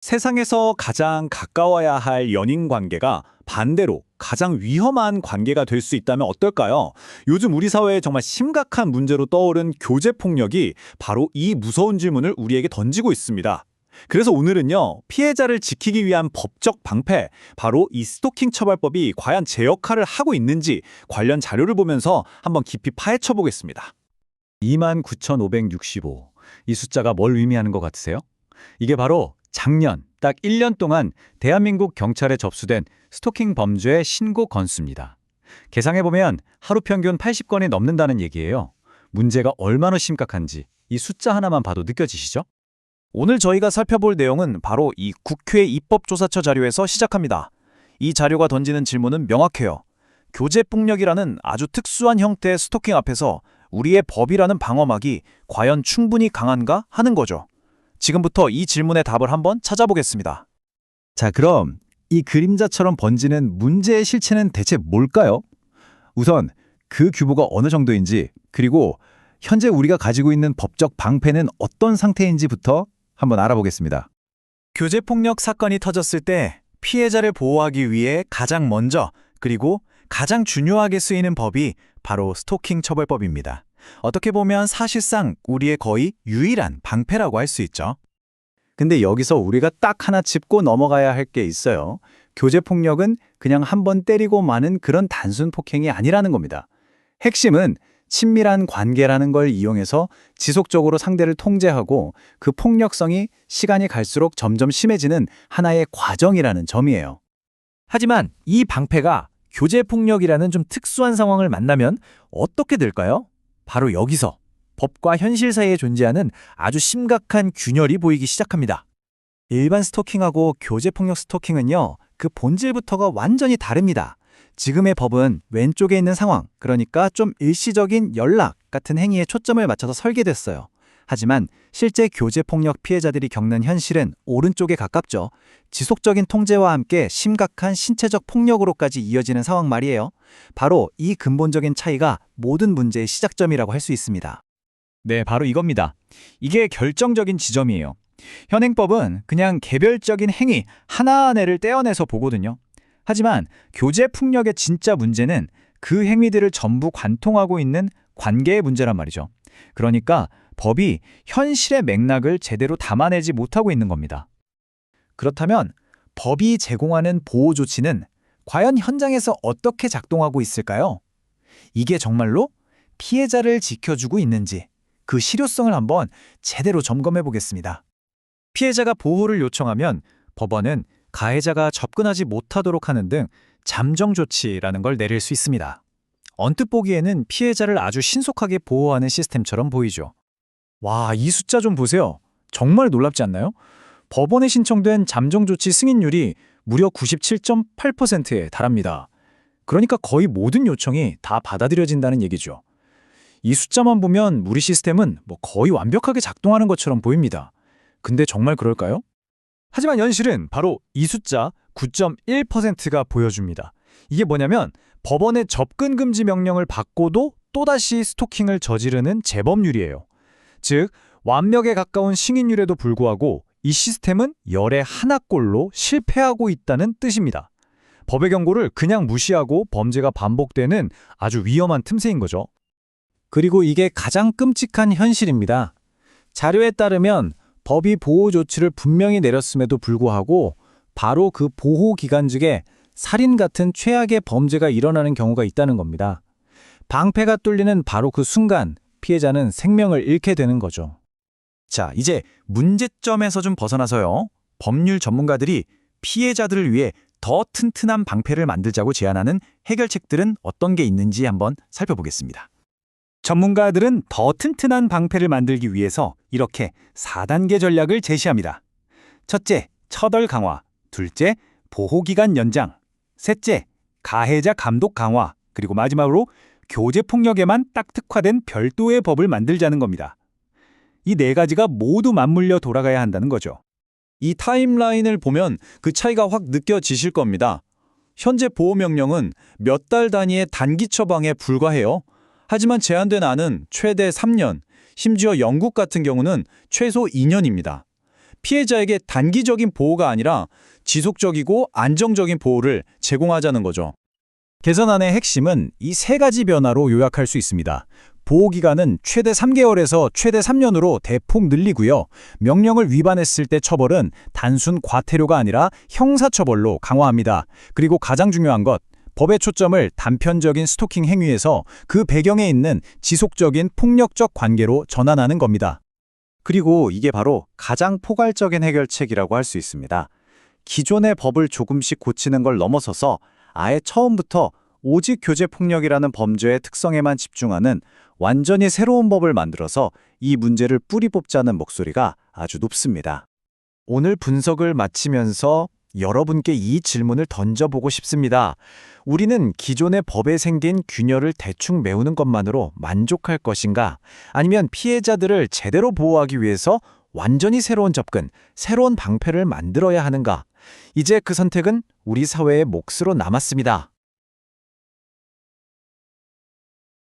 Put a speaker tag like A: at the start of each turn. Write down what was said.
A: 세상에서 가장 가까워야 할 연인 관계가 반대로 가장 위험한 관계가 될 수 있다면 어떨까요? 요즘 우리 사회에 정말 심각한 문제로 떠오른 교제 폭력이 바로 이 무서운 질문을 우리에게 던지고 있습니다. 그래서 오늘은요, 피해자를 지키기 위한 법적 방패, 바로 이 스토킹 처벌법이 과연 제 역할을 하고 있는지 관련 자료를 보면서 한번 깊이 파헤쳐 보겠습니다. 29,565. 이 숫자가 뭘 의미하는 것 같으세요? 이게 바로 작년 딱 1년 동안 대한민국 경찰에 접수된 스토킹 범죄의 신고 건수입니다. 계상해보면 하루 평균 80건이 넘는다는 얘기예요. 문제가 얼마나 심각한지 이 숫자 하나만 봐도 느껴지시죠?
B: 오늘 저희가 살펴볼 내용은 바로 이 국회 입법조사처 자료에서 시작합니다. 이 자료가 던지는 질문은 명확해요. 교제폭력이라는 아주 특수한 형태의 스토킹 앞에서 우리의 법이라는 방어막이 과연 충분히 강한가 하는 거죠. 지금부터 이 질문의 답을 한번 찾아보겠습니다.
C: 자, 그럼 이 그림자처럼 번지는 문제의 실체는 대체 뭘까요? 우선 그 규모가 어느 정도인지 그리고 현재 우리가 가지고 있는 법적 방패는 어떤 상태인지부터 한번 알아보겠습니다.
B: 교제폭력 사건이 터졌을 때 피해자를 보호하기 위해 가장 먼저 그리고 가장 중요하게 쓰이는 법이 바로 스토킹 처벌법입니다. 어떻게 보면 사실상 우리의 거의 유일한 방패라고 할 수 있죠.
C: 근데 여기서 우리가 딱 하나 짚고 넘어가야 할 게 있어요. 교제 폭력은 그냥 한 번 때리고 마는 그런 단순 폭행이 아니라는 겁니다. 핵심은 친밀한 관계라는 걸 이용해서 지속적으로 상대를 통제하고 그 폭력성이 시간이 갈수록 점점 심해지는 하나의 과정이라는 점이에요.
B: 하지만 이 방패가 교제폭력이라는 좀 특수한 상황을 만나면 어떻게 될까요? 바로 여기서 법과 현실 사이에 존재하는 아주 심각한 균열이 보이기 시작합니다. 일반 스토킹하고 교제폭력 스토킹은요, 그 본질부터가 완전히 다릅니다. 지금의 법은 왼쪽에 있는 상황, 그러니까 좀 일시적인 연락 같은 행위에 초점을 맞춰서 설계됐어요. 하지만 실제 교제폭력 피해자들이 겪는 현실은 오른쪽에 가깝죠. 지속적인 통제와 함께 심각한 신체적 폭력으로까지 이어지는 상황 말이에요. 바로 이 근본적인 차이가 모든 문제의 시작점이라고 할 수 있습니다.
A: 네, 바로 이겁니다. 이게 결정적인 지점이에요. 현행법은 그냥 개별적인 행위 하나하나를 떼어내서 보거든요. 하지만 교제 폭력의 진짜 문제는 그 행위들을 전부 관통하고 있는 관계의 문제란 말이죠. 그러니까 법이 현실의 맥락을 제대로 담아내지 못하고 있는 겁니다.
B: 그렇다면 법이 제공하는 보호 조치는 과연 현장에서 어떻게 작동하고 있을까요? 이게 정말로 피해자를 지켜주고 있는지 그 실효성을 한번 제대로 점검해 보겠습니다. 피해자가 보호를 요청하면 법원은 가해자가 접근하지 못하도록 하는 등 잠정 조치라는 걸 내릴 수 있습니다. 언뜻 보기에는 피해자를 아주 신속하게 보호하는 시스템처럼 보이죠. 와, 이 숫자 좀 보세요. 정말 놀랍지 않나요? 법원에 신청된 잠정 조치 승인율이 무려 97.8%에 달합니다. 그러니까 거의 모든 요청이 다 받아들여진다는 얘기죠. 이 숫자만 보면 우리 시스템은 뭐 거의 완벽하게 작동하는 것처럼 보입니다. 근데 정말 그럴까요? 하지만 현실은 바로 이 숫자 9.1%가 보여줍니다. 이게 뭐냐면 법원의 접근 금지 명령을 받고도 또다시 스토킹을 저지르는 재범률이에요. 즉, 완벽에 가까운 승인율에도 불구하고 이 시스템은 열의 하나꼴로 실패하고 있다는 뜻입니다. 법의 경고를 그냥 무시하고 범죄가 반복되는 아주 위험한 틈새인 거죠. 그리고 이게 가장 끔찍한 현실입니다. 자료에 따르면 법이 보호 조치를 분명히 내렸음에도 불구하고 바로 그 보호 기간 중에 살인 같은 최악의 범죄가 일어나는 경우가 있다는 겁니다. 방패가 뚫리는 바로 그 순간 피해자는 생명을 잃게 되는 거죠. 자, 이제 문제점에서 좀 벗어나서요. 법률 전문가들이 피해자들을 위해 더 튼튼한 방패를 만들자고 제안하는 해결책들은 어떤 게 있는지 한번 살펴보겠습니다. 전문가들은 더 튼튼한 방패를 만들기 위해서 이렇게 4단계 전략을 제시합니다. 첫째, 처벌 강화. 둘째, 보호기간 연장. 셋째, 가해자 감독 강화. 그리고 마지막으로 교제폭력에만 딱 특화된 별도의 법을 만들자는 겁니다. 이 네 가지가 모두 맞물려 돌아가야 한다는 거죠. 이 타임라인을 보면 그 차이가 확 느껴지실 겁니다. 현재 보호명령은 몇 달 단위의 단기 처방에 불과해요. 하지만 제한된 안은 최대 3년, 심지어 영국 같은 경우는 최소 2년입니다.
D: 피해자에게 단기적인 보호가 아니라 지속적이고 안정적인 보호를 제공하자는 거죠.
B: 개선안의 핵심은 이 세 가지 변화로 요약할 수 있습니다. 보호기간은 최대 3개월에서 최대 3년으로 대폭 늘리고요. 명령을 위반했을 때 처벌은 단순 과태료가 아니라 형사처벌로 강화합니다. 그리고 가장 중요한 것, 법의 초점을 단편적인 스토킹 행위에서 그 배경에 있는 지속적인 폭력적 관계로 전환하는 겁니다.
C: 그리고 이게 바로 가장 포괄적인 해결책이라고 할 수 있습니다. 기존의 법을 조금씩 고치는 걸 넘어서서 아예 처음부터 오직 교제 폭력이라는 범죄의 특성에만 집중하는 완전히 새로운 법을 만들어서 이 문제를 뿌리 뽑자는 목소리가 아주 높습니다.
B: 오늘 분석을 마치면서 여러분께 이 질문을 던져보고 싶습니다. 우리는 기존의 법에 생긴 균열을 대충 메우는 것만으로 만족할 것인가? 아니면 피해자들을 제대로 보호하기 위해서 완전히 새로운 접근, 새로운 방패를 만들어야 하는가? 이제 그 선택은 우리 사회의 몫으로 남았습니다.